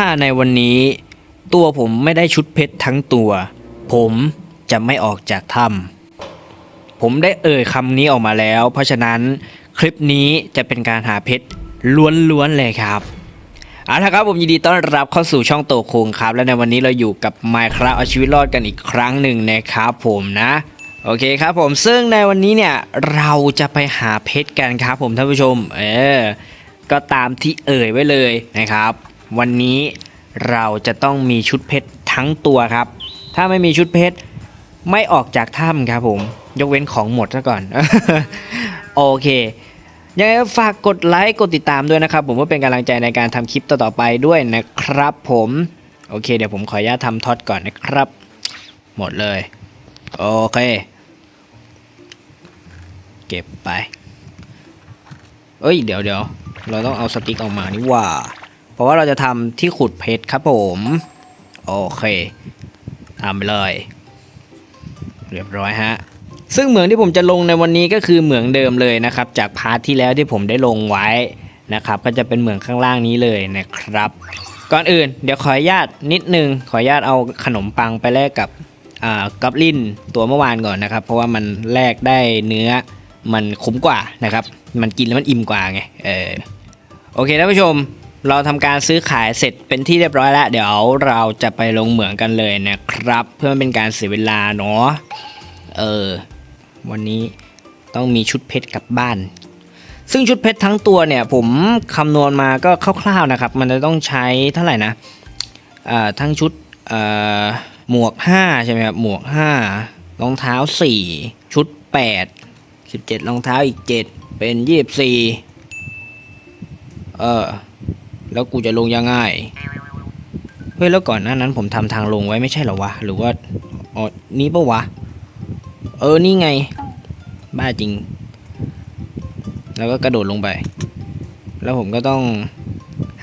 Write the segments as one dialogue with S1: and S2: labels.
S1: ถ้าในวันนี้ตัวผมไม่ได้ชุดเพชรทั้งตัว ผมจะไม่ออกจากถ้ำผมได้เอ่ยคำนี้ออกมาแล้ว เพราะฉะนั้นคลิปนี้จะเป็นการหาเพชรล้วนๆเลยครับเอาละครับผมยินดีต้อนรับเข้าสู่ช่องโตโคงครับ และในวันนี้เราอยู่กับ Minecraft เอาชีวิตรอดกันอีกครั้งหนึ่งนะครับผมนะโอเคครับผมซึ่งในวันนี้เนี่ยเราจะไปหาเพชรกันครับผมท่านผู้ชม เออก็ตามที่เอ่ยไว้เลยนะครับ วันนี้เราจะต้องมีชุดเพชรทั้งตัวครับ ถ้าไม่มีชุดเพชรไม่ออกจากถ้ำครับผม ยกเว้นของหมดซะก่อน โอเคยังไงก็ฝากกดไลค์กดติดตามด้วยนะครับ ผมเพื่อเป็นกำลังใจในการทำคลิปต่อๆไปด้วยนะครับผม โอเค เดี๋ยวผมขออนุญาตทำท็อตก่อนนะครับ หมดเลย โอเค เก็บไป เอ้ย เดี๋ยวเดี๋ยวเราต้องเอาสติ๊กออกมานี่ว่า เพราะว่าเราจะทำที่ขุดเพชรครับผม โอเคทำไปเลย เรียบร้อยฮะ ซึ่งเหมืองที่ผมจะลงในวันนี้ก็คือเหมืองเดิมเลยนะครับ จากพาร์ทที่แล้วที่ผมได้ลงไว้นะครับ ก็จะเป็นเหมืองข้างล่างนี้เลยนะครับ ก่อนอื่นเดี๋ยวขออนุญาตนิดนึง ขออนุญาตเอาขนมปังไปแลกกับกับลินตัวเมื่อวานก่อนนะครับ เพราะว่ามันแลกได้เนื้อมันคุ้มกว่านะครับ มันกินแล้วมันอิ่มกว่าไงเออโอเคท่านผู้ชม เราทำการซื้อขายเสร็จเป็นที่เรียบร้อยแล้ว เดี๋ยวเราจะไปลงเหมืองกันเลยนะครับ เพื่อเป็นการเสียเวลาเนาะเออ วันนี้ต้องมีชุดเพชรกลับบ้าน ซึ่งชุดเพชรทั้งตัวเนี่ย ผมคำนวณมาก็คร่าวๆนะครับ มันจะต้องใช้เท่าไหร่นะอ่าทั้งชุดอ่าหมวก 5 ใช่ไหมครับ หมวก 5 รองเท้า 4 ชุด 8 17 รองเท้าอีก 7 เป็น 24 เออ แล้วกูจะลงยังไงเฮ้ยแล้วก่อนหน้านั้นผมทำทางลงไว้ไม่ใช่เหรอวะหรือว่าอ๋อนี้ปะวะ เออนี่ไง บ้าจริง แล้วก็กระโดดลงไป แล้วผมก็ต้อง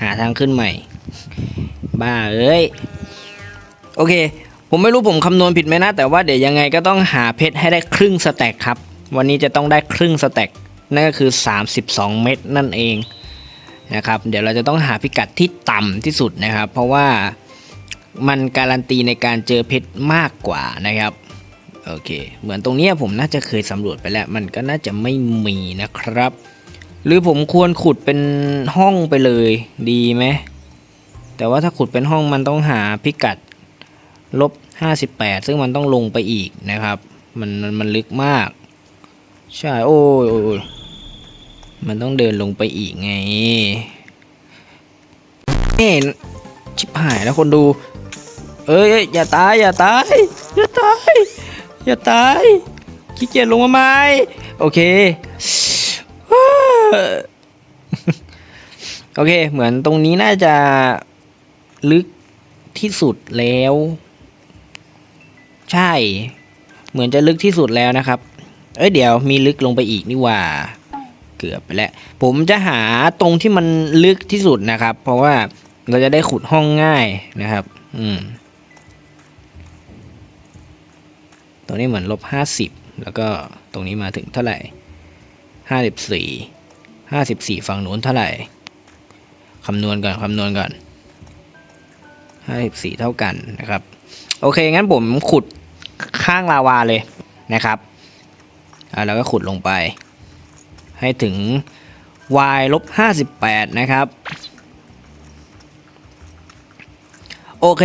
S1: หาทางขึ้นใหม่ บ้าเอ้ยโอเค ผมไม่รู้ผมคำนวณผิดไหมนะ แต่ว่าเดี๋ยวยังไงก็ต้องหาเพชรให้ได้ครึ่งสแต็กครับ วันนี้จะต้องได้ครึ่งสแต็กนั่นก็คือ 32 เม็ดนั่นเอง นะครับ เดี๋ยวเราจะต้องหาพิกัดที่ต่ำที่สุดนะครับ เพราะว่ามันการันตีในการเจอเพชรมากกว่านะครับโอเค เหมือนตรงนี้ผมน่าจะเคยสำรวจไปแล้ว มันก็น่าจะไม่มีนะครับ หรือผมควรขุดเป็นห้องไปเลยดีไหมแต่ว่าถ้าขุดเป็นห้องมันต้องหาพิกัดลบ 58 ซึ่งมันต้องลงไปอีกนะครับ มันมันลึกมาก ใช่ โอ้ยโอ้ยโอ้ย มันต้องเดินลงไปอีกไงเอ๊ชิบหายแล้วคนดู เอ้ยอย่าตายอย่าตายอย่าตายอย่าตายขี้เกียจลงมาไหมโอเคโอเค เหมือนตรงนี้น่าจะลึกที่สุดแล้ว ใช่ เหมือนจะลึกที่สุดแล้วนะครับ เอ้ยเดี๋ยวมีลึกลงไปอีกนี่ว่า กือบไปแล้ว ผมจะหาตรงที่มันลึกที่สุดนะครับ เพราะว่าเราจะได้ขุดห้องง่ายนะครับ อืม ตรงนี้เหมือนลบห้าสิบแล้วก็ตรงนี้มาถึงเท่าไหร่ห้าสิบสี่ห้าสิบสี่ฝั่งนู้นเท่าไหร่คำนวณก่อนคำนวณก่อนห้าสิบสี่เท่ากันนะครับ โอเค งั้นผมขุดข้างลาวาเลยนะครับ อ่าแล้วก็ขุดลงไป ให้ถึง y ลบห้าสิบแปดนะครับ โอเค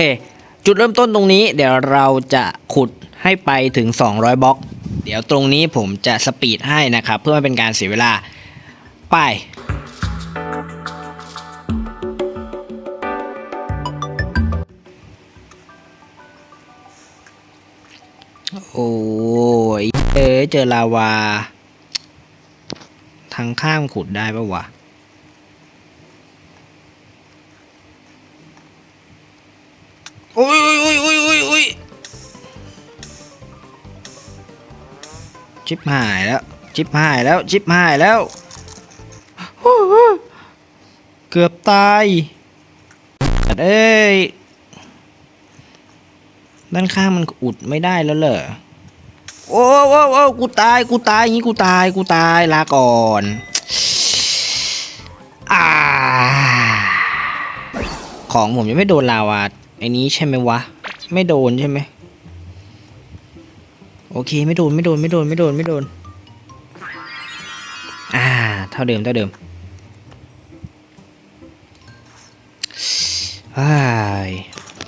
S1: จุดเริ่มต้นตรงนี้เดี๋ยวเราจะขุดให้ไปถึง 200บล็อก เดี๋ยวตรงนี้ผมจะสปีดให้นะครับ เพื่อไม่เป็นการเสียเวลา ไปโอ้ยเออเจอลาวา ทางข้ามขุดได้ปะวะ โอ้ยโอ้ยโอ้ยโอ้ยโอ้ยชิบหายแล้ว ชิบหายแล้ว ชิบหายแล้วโอ้โหเกือบตายเอ้ย ด้านข้างมันอุดไม่ได้แล้วเหรอ โอ้โอ้โอ้กูตาย กูตายอย่างนี้กูตาย กูตาย ลาก่อนอ่าของผมยังไม่โดนลาวาไอ้นี้ใช่ไหมวะ ไม่โดนใช่ไหม โอเค ไม่โดน ไม่โดน ไม่โดน ไม่โดน ไม่โดน อ่า เท่าเดิม เท่าเดิม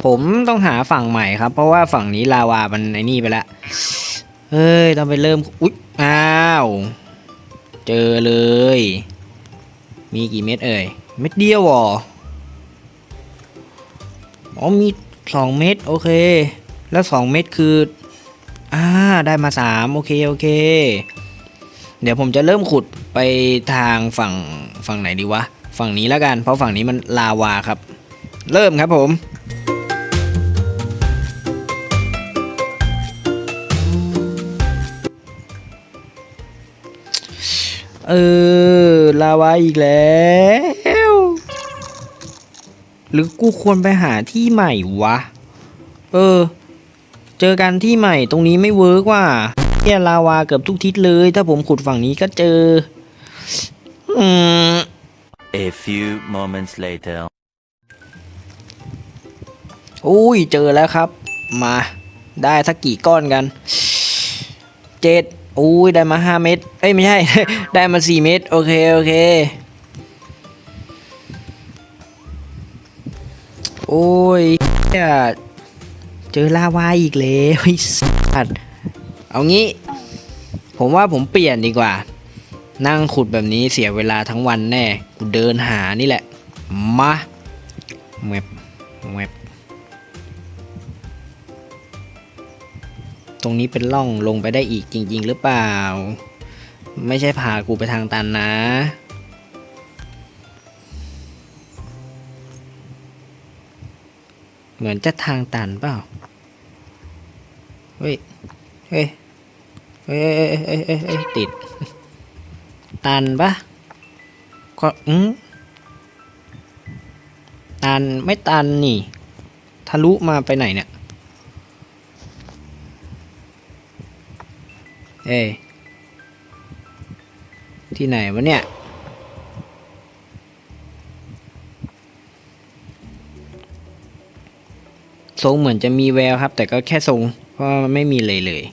S1: ผมต้องหาฝั่งใหม่ครับ เพราะว่าฝั่งนี้ลาวามันไอ้นี่ไปแล้ว เฮ้ยต้องไปเริ่ม อุ๊ย อ้าว เจอเลย มีกี่เม็ดเอ่ย เม็ดเดียวเหรอ อ๋อมีสองเม็ดโอเค แล้วสองเม็ดคือ อ่า ได้มาสามโอเค โอเค เดี๋ยวผมจะเริ่มขุดไปทางฝั่งฝั่งไหนดีวะ ฝั่งนี้แล้วกัน เพราะฝั่งนี้มันลาวาครับ เริ่มครับผม เออ ลาวาอีกแล้ว หรือกูควรไปหาที่ใหม่วะ เออ เจอกันที่ใหม่ตรงนี้ไม่เวิร์กว่ะแค่ลาวาเกือบทุกทิศเลย ถ้าผมขุดฝั่งนี้ก็เจอ อืม
S2: A few moments later.
S1: อุ้ย เจอแล้วครับ มา ได้สักกี่ก้อนกัน เจ็ด อุ้ยได้มาห้าเม็ดเอ้ยไม่ใช่ ได้มาสี่เม็ดโอเคโอเคโอ้ยเหี้ยเจอลาวาอีกแล้วไอ้สัตว์เอางี้ ผมว่าผมเปลี่ยนดีกว่า นั่งขุดแบบนี้เสียเวลาทั้งวันแน่ กูเดินหานี่แหละ มาแวบแวบ ตรงนี้เป็นร่องลงไปได้อีกจริง ๆ หรือเปล่า ไม่ใช่พากูไปทางตันนะ เหมือนจะทางตันเปล่า เฮ้ย เฮ้ย เฮ้ยเฮ้ยเฮ้ยเฮ้ยเฮ้ยติด ตันปะก็อืมตันไม่ตันนี่ ทะลุมาไปไหนเนี่ย เอ้ย ที่ไหนวะเนี่ย ทรงเหมือนจะมีแววครับ แต่ก็แค่ทรง เพราะมันไม่มีเลยเลย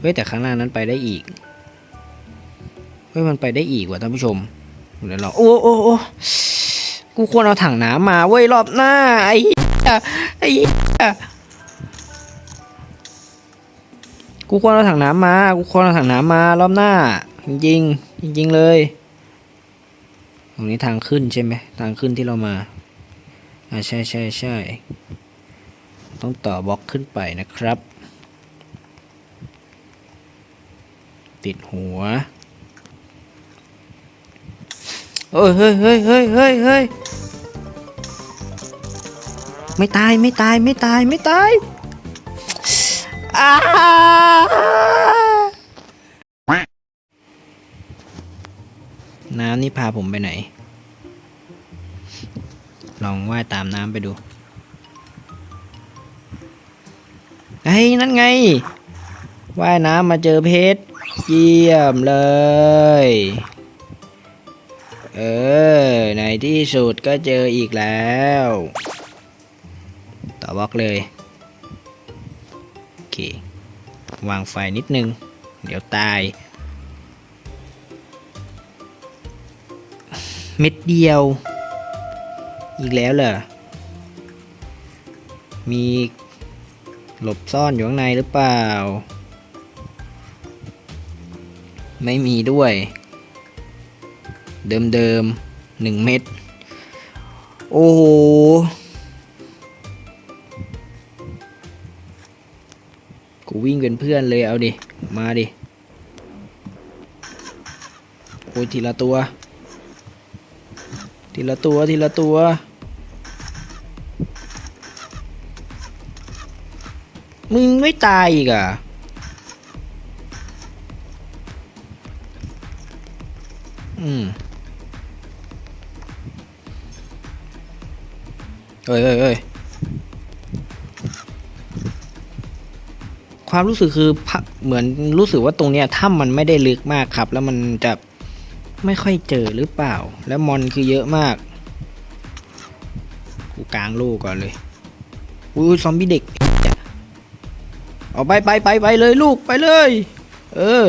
S1: เฮ้ย แต่ข้างล่างนั้นไปได้อีก เฮ้ย มันไปได้อีกว่ะท่านผู้ชม เดี๋ยวเรา โอ้โอ้โอ้กูควรเอาถังน้ำมาเว้ยรอบหน้า ไอ้เหี้ยไอ้ กูควรเอาถังน้ำมา กูควรเอาถังน้ำมารอบหน้า จริงๆจริงเลยตรงนี้ทางขึ้นใช่ไหมทางขึ้นที่เรามาอ่าใช่ใช่ใช่ต้องต่อบล็อกขึ้นไปนะครับ ติดหัวเฮ้ยเฮ้ยเฮ้ยเฮ้ยเฮ้ยเฮ้ยไม่ตายไม่ตายไม่ตายไม่ตาย น้ำนี่พาผมไปไหน ลองว่ายตามน้ำไปดูเฮ้ยนั่นไง ว่ายน้ำมาเจอเพชร เยี่ยมเลย เออ ในที่สุดก็เจออีกแล้ว ต่อบล็อกเลย วางไฟนิดนึง เดี๋ยวตาย เม็ดเดียว อีกแล้วเหรอ มีหลบซ่อนอยู่ข้างในหรือเปล่า ไม่มีด้วย เดิมเดิมๆหนึ่งเม็ด โอ้โห กูวิ่งเป็นเพื่อนเลยเอาดิ มาดิโอ้ยทีละตัว ทีละตัว ทีละตัว มึงไม่ตายอีกอะอืมเอ้ยเอ้ยเอ้ย ความรู้สึกคือพะเหมือนรู้สึกว่าตรงเนี้ยถ้ำมันไม่ได้ลึกมากครับ แล้วมันจะไม่ค่อยเจอหรือเปล่า แล้วมอนคือเยอะมาก กูกลางางลูกก่อนเลย อุ้ยซอมบี้เด็ก เอาไปไปไปไปเลยลูกไปเลย เออ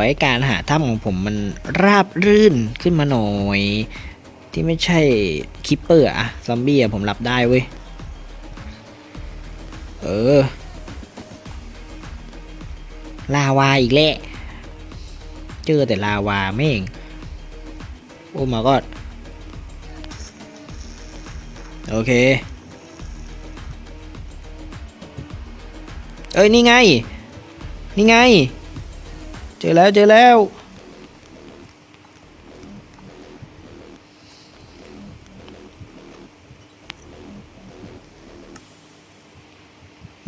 S1: อให้การหาถ้ำของผมมันราบรื่นขึ้นมาหน่อย ที่ไม่ใช่คิปเปอร์อะซอมบี้อะผมรับได้เว้ย เออ ลาวาอีกแล้วเจอแต่ลาวาแม่งโอ้มาก็โอเค เอ้ย นี่ไง นี่ไง เจอแล้วเจอแล้ว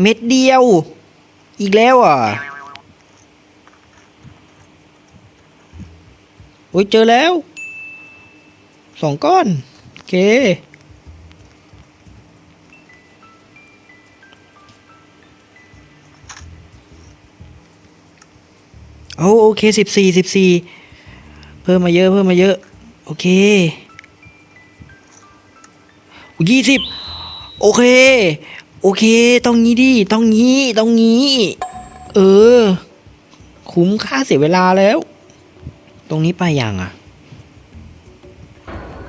S1: เม็ดเดียว อีกแล้วอะโอ้ยเจอแล้ว สองก้อน โอเค โอ้โอเคสิบสี่สิบสี่เพิ่มมาเยอะเพิ่มมาเยอะ โอเคยี่สิบโอเค โอเค ต้องงี้ดิ ต้องงี้ ต้องงี้ เออ คุ้มค่าเสียเวลาแล้ว ตรงนี้ไปยังอะ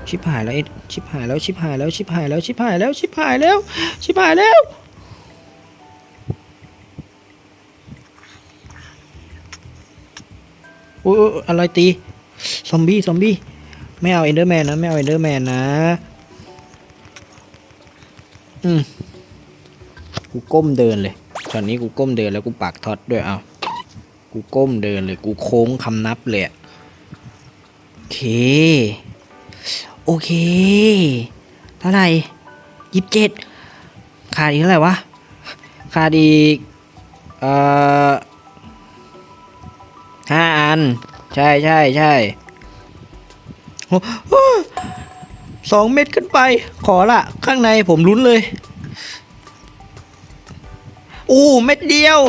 S1: ชิบหายแล้วชิบหายแล้ว ชิบหายแล้ว ชิบหายแล้ว ชิบหายแล้ว ชิบหายแล้ว ชิบหายแล้ว อ้ยโอ้ยอะไรตี ซอมบี้ ซอมบี้ ไม่เอาเอนเดอร์แมนนะ ไม่เอาเอนเดอร์แมนนะ อืม กูก้มเดินเลย ตอนนี้กูก้มเดินแล้วกูปากท็อตด้วยเอา กูก้มเดินเลย กูโค้งคำนับเลยโอเค โอเค เท่าไหร่ยี่สิบเจ็ดขาดอีกเท่าไหร่วะ ขาดอีก เอ่อ ห้าอัน ใช่ใช่ใช่สองเม็ดขึ้นไป ขอละ ข้างในผมลุ้นเลย อู้เม็ดเดียว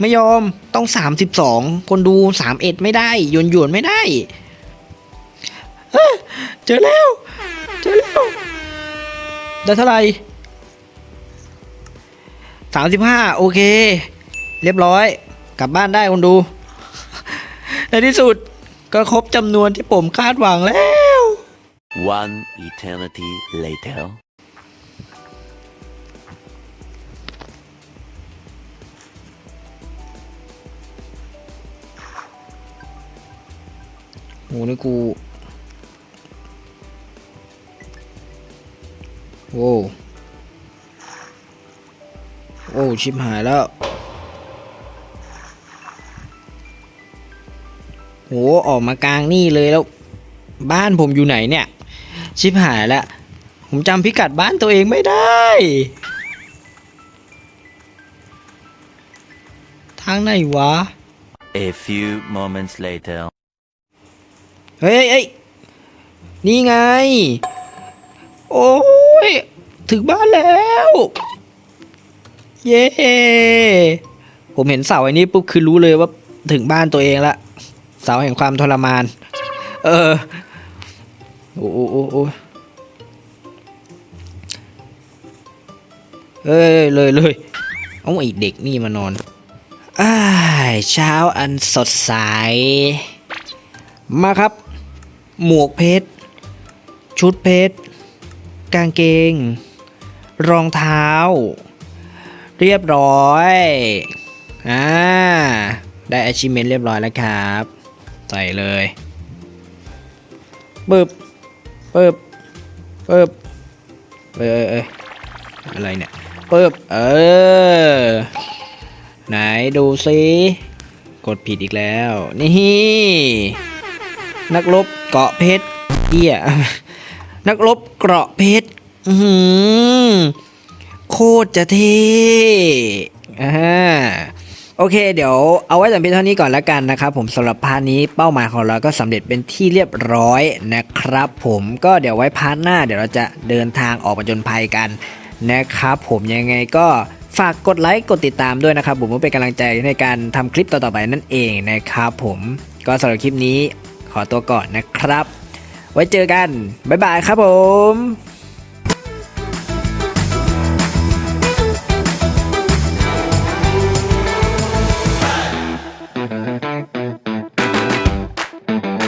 S1: ไม่ยอมต้องสามสิบสองคนดูสามเอ็ดไม่ได้หยวนหยวนไม่ได้เจอแล้ว เจอแล้ว ได้เท่าไหร่สามสิบห้าโอเค เรียบร้อย กลับบ้านได้คนดู ในที่สุดก็ครบจำนวนที่ผมคาดหวังแล้ว
S2: One eternity later.
S1: โหนี่กูโว้วโอ้ชิบหายแล้ว โหออกมากลางนี่เลยแล้ว บ้านผมอยู่ไหนเนี่ย ชิบหายแล้วผมจำพิกัดบ้านตัวเองไม่ได้ ทางไหนวะ
S2: A few moments later.
S1: เฮ้ยเอ้ยนี่ไง โอ้ย ถึงบ้านแล้ว เย้ ผมเห็นเสาไอ้นี้ปุ๊บคือรู้เลยว่าถึงบ้านตัวเองละ เสาแห่งความทรมาน เออ โอ้โอ้โอ้โอ้เอ้ยเลยเลยเอาไอ้เด็กนี่มานอนอ้าเช้าอันสดใส มาครับ หมวกเพชร ชุดเพชร กางเกง รองเท้า เรียบร้อย อ่า ได้ achievement เรียบร้อยแล้วครับ ใส่เลยปึ๊บปึ๊บปึ๊บเอ้ยเอ้ยเอ้ยอะไรเนี่ยปึ๊บเออ ไหนดูซิกดผิดอีกแล้ว นี่ นักรบเกาะเพชรเหี้ยนักรบเกราะเพชรอื้อหือโคตรจะเท่อ่า โอเค เดี๋ยวเอาไว้แต่เพียงเท่านี้ก่อนแล้วกันนะครับผมสำหรับพาร์ทนี้เป้าหมายของเราก็สำเร็จเป็นที่เรียบร้อยนะครับ ผมก็เดี๋ยวไว้พาร์ทหน้า เดี๋ยวเราจะเดินทางออกมาจนภัยกันนะครับ ผมยังไงก็ฝากกดไลค์กดติดตามด้วยนะครับ ผมเพื่อเป็นกำลังใจในการทำคลิปต่อๆไปนั่นเองนะครับผมก็สำหรับคลิปนี้ขอตัวก่อนนะครับ ไว้เจอกัน บ๊ายบายครับผม